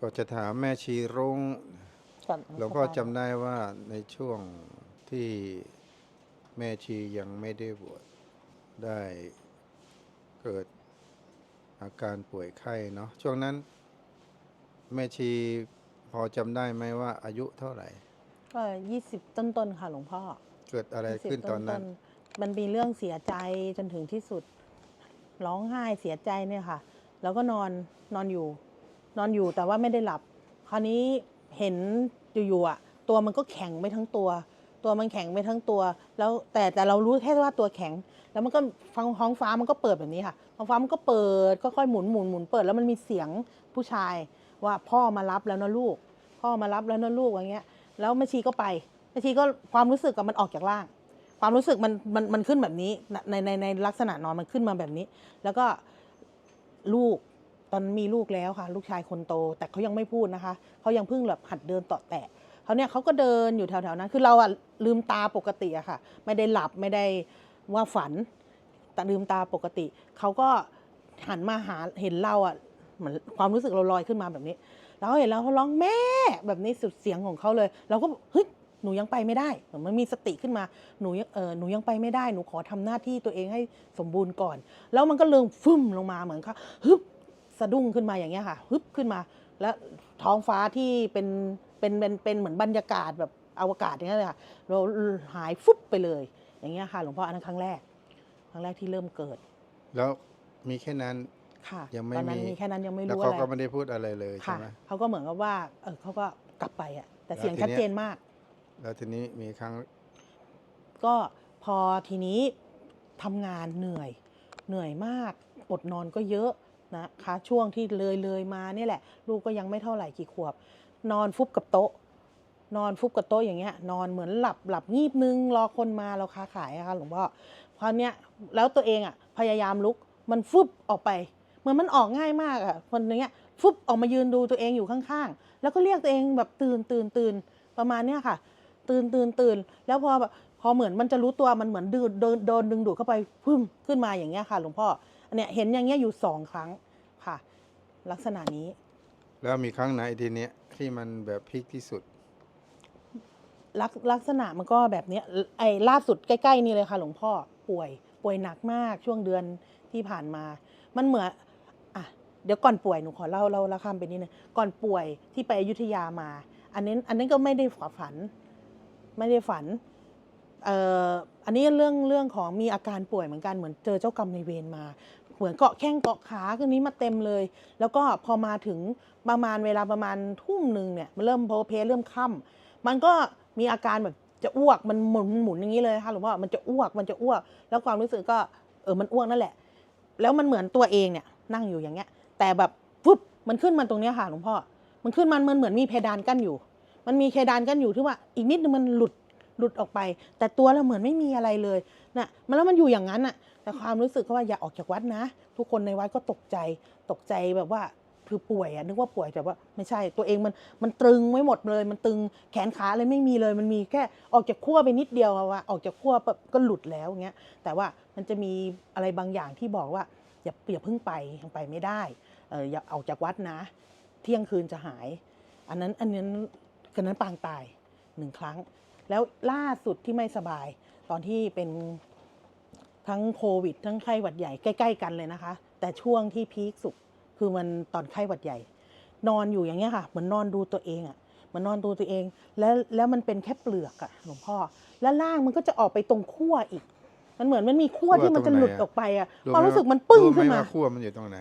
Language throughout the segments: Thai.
ก็จะถามแม่ชีรุง้งก่อนหลวงพ่อจำได้ว่าในช่วงที่แม่ชียังไม่ได้บวชได้เกิดอาการป่วยไข้เนาะช่วงนั้น แม่ชีพอจำได้ไหมว่าอายุเท่าไหร่ ก็ยี่สิบต้นๆค่ะหลวงพ่อ เกิดอะไร20ขึ้นตอนนั้นๆมันมีเรื่องเสียใจจนถึงที่สุด ร้องไห้เสียใจเนี่ยค่ะ แล้วก็นอนนอนอยู่ นอนอยู่แต่ว่าไม่ได้หลับ คราวนี้เห็นอยู่ๆอะตัวมันก็แข็งไปทั้งตัว ตัวมันแข็งไปทั้งตัว แล้วแต่แต่เรารู้แค่ว่าตัวแข็ง แล้วมันก็ฟังท้องฟ้ามันก็เปิดแบบนี้ค่ะท้องฟ้ามันก็เปิดก็ค่อยหมุนหมุนหมุนเปิดแล้วมันมีเสียงผู้ชายว่าพ่อมารับแล้วนะลูก พ่อมารับแล้วนะลูกอย่างเงี้ย แล้วแม่ชีก็ไปแม่ชีก็ความรู้สึกกับมันออกจากร่าง ความรู้สึกมันมันมันขึ้นแบบนี้ในในในลักษณะนอนมันขึ้นมาแบบนี้ แล้วก็ลูก อนมีลูกแล้วค่ะ ลูกชายคนโต แต่เขายังไม่พูดนะคะเขายังเพิ่งแบบหัดเดินต่อแตะเขาเนี่ยเขาก็เดินอยู่แถวๆนั้น คือเราอะลืมตาปกติอะค่ะ ไม่ได้หลับไม่ได้ว่าฝัน แต่ลืมตาปกติเขาก็หันมาหาเห็นเราอะเหมือนความรู้สึกเราลอยขึ้นมาแบบนี้ แล้วเห็นแล้วเขาร้องแม่แบบนี้สุดเสียงของเขาเลย เราก็เฮ้ยหนูยังไปไม่ได้เหมือนมันมีสติขึ้นมา หนูเออหนูยังไปไม่ได้ หนูขอทำหน้าที่ตัวเองให้สมบูรณ์ก่อน แล้วมันก็เลื่องฟึ่มลงมาเหมือนเขาฮึบ สะดุ้งขึ้นมาอย่างเงี้ยค่ะฮึบขึ้นมา แล้วท้องฟ้าที่เป็นเป็นเป็นเป็นเหมือนบรรยากาศแบบอวกาศอย่างเงี้ยเลยค่ะเราหายฟุบไปเลย อย่างเงี้ยค่ะ หลวงพ่ออันนั้นครั้งแรก ครั้งแรกที่เริ่มเกิด แล้วมีแค่นั้นค่ะยังไม่ตอนนั้นมีมีแค่นั้นยังไม่แล้วรู้เขาอะไรก็ไม่ได้พูดอะไรเลยใช่ค่ะไหมเขาก็เหมือนกับว่าเออเขาก็กลับไปอะ แต่แล้วเสียงทีชัดเนี้ยเจนมาก แล้วทีนี้มีครั้ง ก็พอทีนี้ทำงานเหนื่อย เหนื่อยมากอดนอนก็เยอะ นะคะช่วงที่เลยเลยมาเนี่ยแหละ ลูกก็ยังไม่เท่าไหร่กี่ขวบ นอนฟุบกับโต๊ะ นอนฟุบกับโต๊ะอย่างเงี้ย นอนเหมือนหลับหลับงีบนึงรอคนมาเราค้าขายอะค่ะหลวงพ่อคราวเนี้ยแล้วตัวเองอะพยายามลุกมันฟุบออกไปเหมือนมันออกง่ายมากอะคนเนี้ยฟุบออกมายืนดูตัวเองอยู่ข้างๆ แล้วก็เรียกตัวเองแบบตื่นตื่นตื่นประมาณเนี้ยค่ะ ตื่นตื่นตื่นแล้วพอแบบพอเหมือนมันจะรู้ตัวมันเหมือนดืดโดนดนดึงดูดเข้าไปพึ่มขึ้นมาอย่างเงี้ยค่ะ หลวงพ่ออันเนี้ยเห็นอย่างเงี้ยอยู่สองครั้ง ลักษณะนี้ แล้วมีครั้งไหนทีเนี้ยที่มันแบบพีคที่สุด ลักลักษณะมันก็แบบเนี้ยไอ้ล่าสุดใกล้ๆนี่เลยค่ะ หลวงพ่อป่วย ป่วยหนักมากช่วงเดือนที่ผ่านมา มันเหมือนอะเดี๋ยวก่อนป่วยหนูขอเล่าเล่าเล่าข้ามไปนิดนึงก่อนป่วยที่ไปอยุธยามา อันนี้อันนี้ก็ไม่ได้ฝัน ไม่ได้ฝันเอ่ออันนี้เรื่องเรื่องของมีอาการป่วยเหมือนกันเหมือนเจอเจ้ากรรมในายเวรมา เหมือนเกาะแข้งเกาะขาคืนนี้มาเต็มเลย แล้วก็พอมาถึงประมาณเวลาประมาณทุ่มหนึ่งเนี่ยมันเริ่มโพเพเริ่มค่ำมันก็มีอาการแบบจะอ้วกมันหมุนหมุนอย่างนี้เลยค่ะหลวงพ่อมันจะอ้วกมันจะอ้วก แล้วความรู้สึกก็เออมันอ้วกนั่นแหละ แล้วมันเหมือนตัวเองเนี่ยนั่งอยู่อย่างเงี้ย แต่แบบปุ๊บมันขึ้นมาตรงเนี้ยค่ะหลวงพ่อมันขึ้นมันมันเหมือนมีเพดานกั้นอยู่ มันมีเพดานกั้นอยู่ที่ว่าอีกนิดนึงมันหลุด หลุดออกไป แต่ตัวเราเหมือนไม่มีอะไรเลยน่ะมันแล้วมันอยู่อย่างนั้นน่ะแต่ความรู้สึกก็ว่าอย่าออกจากวัดนะ ทุกคนในวัดก็ตกใจตกใจแบบว่าคือป่วยอะนึกว่าป่วยแต่ว่าไม่ใช่ตัวเองมันมันตรึงไว้หมดเลย มันตึงแขนขาอะไรไม่มีเลย มันมีแค่ออกจากขั้วไปนิดเดียวอะว่าออกจากขั้วปุ๊บก็หลุดแล้วอย่างเงี้ยแต่ว่ามันจะมีอะไรบางอย่างที่บอกว่าอย่าอย่าเพิ่งไปยังไปไม่ได้เอออย่าออกจากวัดนะ เที่ยงคืนจะหาย อันนั้นอันนั้นคืนนั้นปางตายหนึ่งครั้ง แล้วล่าสุดที่ไม่สบาย ตอนที่เป็นทั้งโควิด ทั้งไข้หวัดใหญ่ใกล้ ๆ กันเลยนะคะ แต่ช่วงที่พีคสุดคือมันตอนไข้หวัดใหญ่ นอนอยู่อย่างเงี้ยค่ะ เหมือนนอนดูตัวเองอะ่ะเหมันนอนดูตัวเอง แล้วแล้วมันเป็นแค่เปลือกอะหลวงพ่อ แล้วล่างมันก็จะออกไปตรงขั้วอีก มันเหมือนมันมีขั้วขั้วที่มันจะตรงไหนหลุดอะออกไปอะรู้ความไหรู้สึกมันปึ้งรู้ไหขึ้นมาว่าขั้วมันอยู่ตรงไหน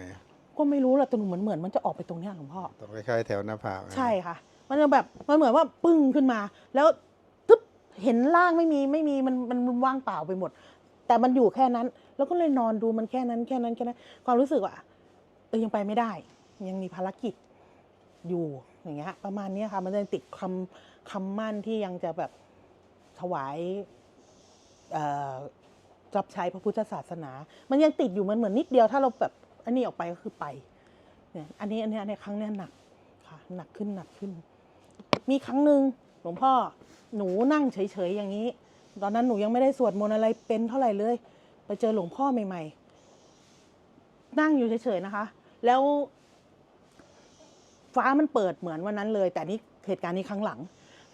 ก็ไม่รู้แหละแต่หนูเหมือนเหมือนมันจะออกไปตรงเนี้ยหลวงพ่อตรงคล้ายๆแถวหน้าผากอะใช่ค่ะ มันจะแบบมันเหมือนว่าปึ้งขึ้นมา แล้วตึ๊บ เห็นล่างไม่มีไม่มีมันมันว่างเปล่าไปหมด แต่มันอยู่แค่นั้น แล้วก็เลยนอนดูมันแค่นั้นแค่นั้นแค่นั้นความรู้สึกว่าเออยังไปไม่ได้ ยังมีภารกิจอยู่อย่างเงี้ย ประมาณนี้ค่ะ มันจะติดคำคำมั่นที่ยังจะแบบถวายรับใช้พระพุทธศาสนา มันยังติดอยู่มันเหมือนนิดเดียวถ้าเราแบบอันนี้ออกไปก็คือไปเนี่ยอันนี้อันนี้อันครั้งนี้หนักค่ะ หนักขึ้นหนักขึ้น มีครั้งหนึ่ง หลวงพ่อหนูนั่งเฉยๆอย่างนี้ ตอนนั้นหนูยังไม่ได้สวดมนต์อะไรเป็นเท่าไหร่เลย ไปเจอหลวงพ่อใหม่ ๆ นั่งอยู่เฉยๆนะคะ แล้ว ฟ้ามันเปิดเหมือนวันนั้นเลย แต่นี่เหตุการณ์นี้ครั้งหลัง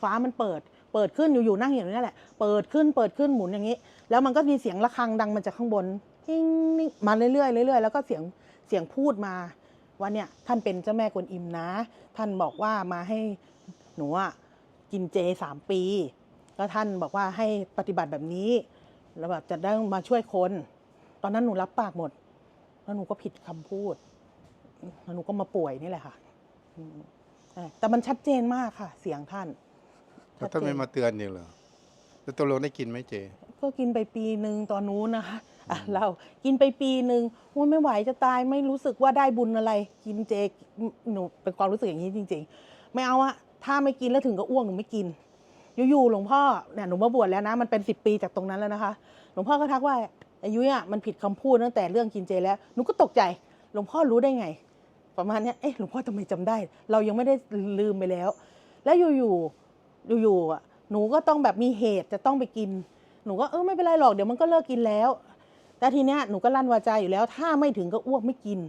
ฟ้ามันเปิด เปิดขึ้นอยู่ๆนั่งอย่างนี้แหละ เปิดขึ้นเปิดขึ้นหมุนอย่างนี้ แล้วมันก็มีเสียงระฆังดังมาจากข้างบนทิ้งนิ่งมาเรื่อยๆเรื่อยๆแล้วก็เสียงเสียงพูดมาว่าเนี่ยท่านเป็นเจ้าแม่กวนอิมนะ ท่านบอกว่ามาให้หนูอะ กินเจสามปี แล้วท่านบอกว่าให้ปฏิบัติแบบนี้ แล้วแบบจะได้มาช่วยคน ตอนนั้นหนูรับปากหมด แล้วหนูก็ผิดคำพูด แล้วหนูก็มาป่วยนี่แหละค่ะอืมใช่แต่มันชัดเจนมากค่ะ เสียงท่านแล้วท่านไม่มาเตือนอีกเหรอแล้วตกลงได้กินไหมเจ ก็กินไปปีหนึ่งตอนนู้นนะคะอะเรากินไปปีหนึ่งโอ้ยไม่ไหวจะตายไม่รู้สึกว่าได้บุญอะไร กินเจหนูเป็นความรู้สึกอย่างนี้จริง ๆ ไม่เอาอะ ถ้าไม่กินแล้วถึงก็อ้วกหนูไม่กิน อยู่ๆหลวงพ่อเนี่ยหนูมาบวชแล้วนะ มันเป็นสิบปีจากตรงนั้นแล้วนะคะ หลวงพ่อก็ทักว่าอายุอะมันผิดคำพูดตั้งแต่เรื่องกินเจแล้วหนูก็ตกใจ หลวงพ่อรู้ได้ไง ประมาณนี้เอ๊ะหลวงพ่อทำไมจำได้ เรายังไม่ได้ลืมไปแล้ว แล้วอยู่ๆอยู่ๆอะหนูก็ต้องแบบมีเหตุจะต้องไปกิน หนูก็เออไม่เป็นไรหรอกเดี๋ยวมันก็เลิกกินแล้ว แต่ทีเนี้ยหนูก็ลั่นวาจาอยู่แล้ว ถ้าไม่ถึงก็อ้วกไม่กิน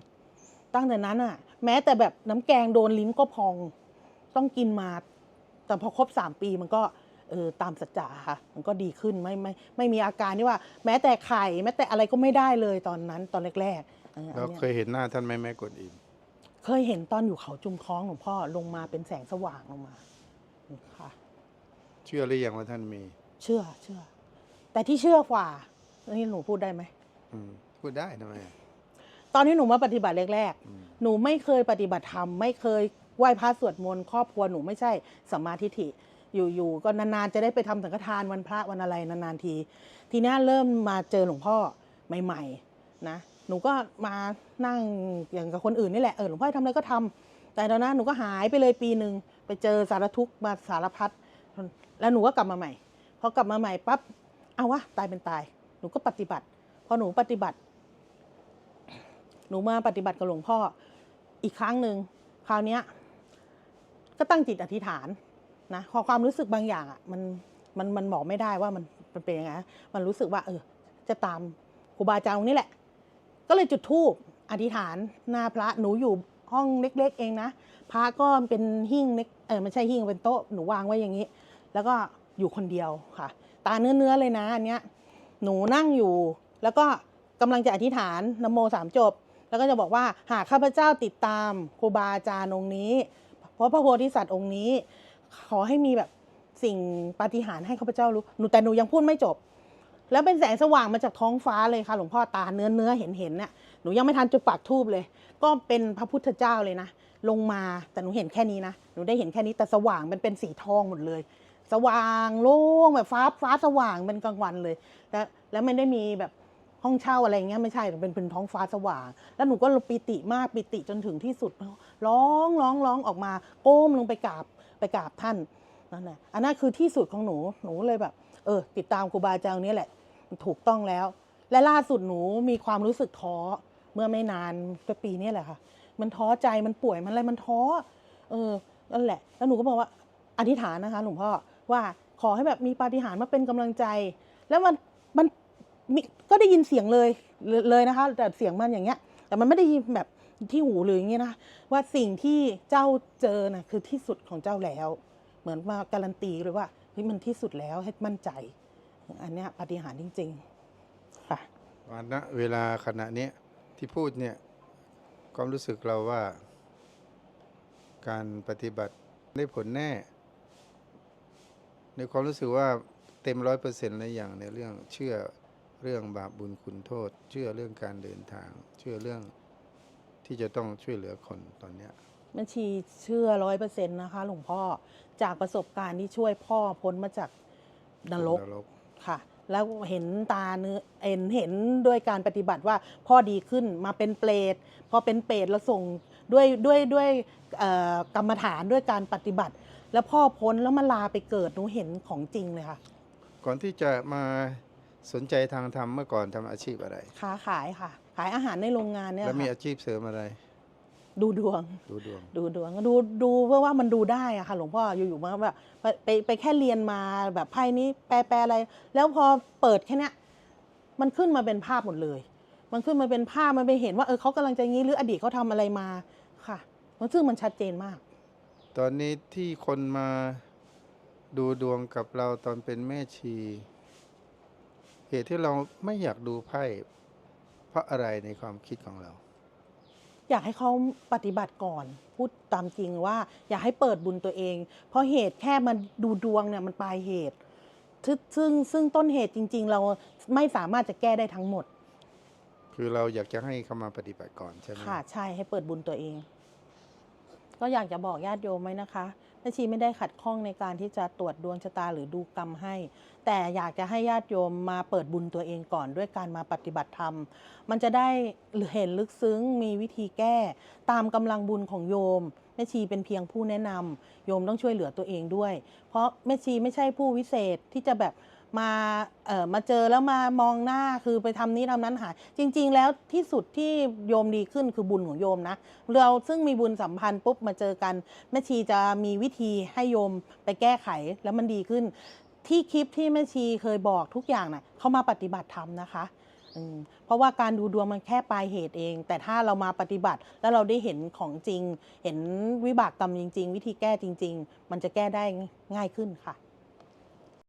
ตั้งแต่นั้นอะ แม้แต่แบบน้ำแกงโดนลิ้นก็พอง ต้องกินมา แต่พอครบสามปีมันก็เออตามสัจจะค่ะ มันก็ดีขึ้นไม่ไม่ไม่มีอาการที่ว่า แม้แต่ไข่แม้แต่อะไรก็ไม่ได้เลยตอนนั้นตอนแรกๆเอออันเราเนี้ย เคยเห็นหน้าท่านไหมแม่กวนอิมเคยเห็นตอนอยู่เขาจุมคล้องหลวงพ่อลงมาเป็นแสงสว่างลงมาค่ะ เชื่อหรือยังว่าท่านมีเชื่อเชื่อ แต่ที่เชื่อกว่านี่หนูพูดได้ไหม อืมพูดได้ทำไมตอนที่หนูมาปฏิบัติแรกอืมๆหนูไม่เคยปฏิบัติธรรมไม่เคย ไหว้พระสวดมนต์ครอบครัวหนูไม่ใช่สัมมาทิฏฐิอยู่ๆก็นานๆจะได้ไปทำสังฆทานวันพระวันอะไรนานๆที ทีนี้เริ่มมาเจอหลวงพ่อใหม่ๆนะหนูก็มานั่งอย่างกับคนอื่นนี่แหละเออหลวงพ่อให้ทำอะไรก็ทำแต่ตอนนั้นหนูก็หายไปเลยปีหนึ่งไปเจอสารทุกข์มาสารพัดแล้วหนูก็กลับมาใหม่พอกลับมาใหม่ปั๊บเอาวะตายเป็นตาย หนูก็ปฏิบัติ พอหนูปฏิบัติ หนูมาปฏิบัติกับหลวงพ่ออีกครั้งหนึ่งคราวเนี้ย ก็ตั้งจิตอธิษฐานนะพอความรู้สึกบางอย่างอะมันมันมันบอกไม่ได้ว่ามันมันเป็นยังไงมันรู้สึกว่า เออ จะตามครูบาอาจารย์องค์นี้แหละ ก็เลยจุดธูปอธิษฐานหน้าพระหนูอยู่ห้องเล็ก ๆ เองนะพระก็เป็นหิ้งเล็กเออไม่ใช่หิ้งเป็นโต๊ะหนูวางไว้อย่างนี้ แล้วก็อยู่คนเดียวค่ะ ตาเนื้อๆเลยนะอันเนี้ยหนูนั่งอยู่ แล้วก็กำลังจะอธิษฐานนโมสามจบ แล้วก็จะบอกว่าหากข้าพเจ้าติดตามครูบาอาจารย์องค์นี้ ราะพระโพธิสัตว์องค์นี้ ขอให้มีแบบสิ่งปาฏิหาริย์ให้ข้าพเจ้ารู้หนูแต่หนูยังพูดไม่จบ แล้วเป็นแสงสว่างมาจากท้องฟ้าเลยค่ะ หลวงพ่อตาเนื้อเนื้อเห็นเห็นเนี่ยหนูยังไม่ทันจุดปากทูบเลย ก็เป็นพระพุทธเจ้าเลยนะลงมาแต่หนูเห็นแค่นี้นะหนูได้เห็นแค่นี้แต่สว่างมันเป็นสีทองหมดเลย สว่างโล่งแบบฟ้าฟ้าสว่างเป็นกลางวันเลย แล้วแล้วไม่ได้มีแบบ ห้องเช่าอะไรเงี้ยไม่ใช่เป็นเป็นท้องฟ้าสว่าง แล้วหนูก็ปิติมากปิติจนถึงที่สุดร้องร้องร้องออกมาก้มลงไปกราบไปกราบท่านนั่นแหละอันนั้นคือที่สุดของหนูหนูเลยแบบ เออ ติดตามครูบาอาจารย์นี้แหละถูกต้องแล้ว และล่าสุดหนูมีความรู้สึกท้อเมื่อไม่นานก็ปีนี้แหละค่ะ มันท้อใจมันป่วยมันอะไรมันท้อ เออนั่นแหละ แล้วหนูก็บอกว่าอธิษฐานนะคะ หลวงพ่อว่าขอให้แบบมีปาฏิหาริย์มาเป็นกำลังใจ แล้วมัน มันมีก็ได้ยินเสียงเลยเลยเลยนะคะ แต่เสียงมันอย่างเงี้ย แต่มันไม่ได้ยินแบบที่หูหรืออย่างเงี้ยนะว่าสิ่งที่เจ้าเจอน่ะคือที่สุดของเจ้าแล้ว เหมือนมาการันตีเลยว่าเฮ้ยมันที่สุดแล้วให้มั่นใจ อันเนี้ยปฏิหาริย์จริง ๆ ค่ะวันณเวลาขณะเนี้ยที่พูดเนี่ยความรู้สึกเราว่า การปฏิบัติได้ผลแน่ ในความรู้สึกว่าเต็มร้อยเปอร์เซ็นต์เลยอย่างในเรื่องเชื่อ เรื่องบาปบุญคุณโทษ เชื่อเรื่องการเดินทาง เชื่อเรื่องที่จะต้องช่วยเหลือคนตอนเนี้ยแม่ชีเชื่อร้อยเปอร์เซ็นต์นะคะ หลวงพ่อจากประสบการณ์ที่ช่วยพ่อพ้นมาจากนรกนรกค่ะ แล้วเห็นตาเนื้อเห็นเห็นด้วยการปฏิบัติว่าพ่อดีขึ้นมาเป็นเปรตพอเป็นเปรตแล้วส่งด้วยด้วยด้วยเอ่อกรรมฐานด้วยการปฏิบัติ แล้วพ่อพ้นแล้วมาลาไปเกิดหนูเห็นของจริงเลยค่ะ ก่อนที่จะมา สนใจทางธรรมเมื่อก่อนทำอาชีพอะไร ค้าขายค่ะ ขายอาหารในโรงงานเนี่ยแล้วมีค่ะอาชีพเสริมอะไร ดูดวง ดูดวง ดูดวงดูดูเพื่อว่ามันดูได้อะค่ะ หลวงพ่ออยู่ๆมาแบบไปไปไปแค่เรียนมาแบบไพ่นี้แปลแปลอะไร แล้วพอเปิดแค่เนี้ยมันขึ้นมาเป็นภาพหมดเลย มันขึ้นมาเป็นภาพมันไปเห็นว่าเออเขากำลังจะงี้หรืออดีตเขาทำอะไรมาค่ะมมันซึ่งมันชัดเจนมาก ตอนนี้ที่คนมาดูดวงกับเราตอนเป็นแม่ชี เหตุที่เราไม่อยากดูไพ่เพราะอะไรในความคิดของเรา อยากให้เขาปฏิบัติก่อน พูดตามจริงว่า อยากให้เปิดบุญตัวเอง เพราะเหตุแค่มันดูดวงเนี่ยมันปลายเหตุ ซึ่งซึ่งซึ่งต้นเหตุจริง ๆ เราไม่สามารถจะแก้ได้ทั้งหมด คือเราอยากจะให้เขามาปฏิบัติก่อนใช่ไหมค่ะใช่ให้เปิดบุญตัวเอง ก็อยากจะบอกญาติโยมไว้นะคะ แม่ชีไม่ได้ขัดข้องในการที่จะตรวจดวงชะตาหรือดูกรรมให้ แต่อยากจะให้ญาติโยมมาเปิดบุญตัวเองก่อนด้วยการมาปฏิบัติธรรม มันจะได้เห็นลึกซึ้งมีวิธีแก้ ตามกำลังบุญของโยมแม่ชีเป็นเพียงผู้แนะนำโยมต้องช่วยเหลือตัวเองด้วย เพราะแม่ชีไม่ใช่ผู้วิเศษที่จะแบบ มาเอ่อมาเจอแล้วมามองหน้าคือไปทำนี้ทำนั้นหายจริง ๆ แล้วที่สุดที่โยมดีขึ้นคือบุญของโยมนะเราซึ่งมีบุญสัมพันธ์ปุ๊บมาเจอกันแม่ชีจะมีวิธีให้โยมไปแก้ไขแล้วมันดีขึ้น ที่คลิปที่แม่ชีเคยบอกทุกอย่างน่ะเขามาปฏิบัติธรรมนะคะอืมเพราะว่าการดูดวงมันแค่ปลายเหตุเอง แต่ถ้าเรามาปฏิบัติแล้วเราได้เห็นของจริง เห็นวิบากกรรมจริง ๆ วิธีแก้จริง ๆ มันจะแก้ได้ง่ายขึ้นค่ะ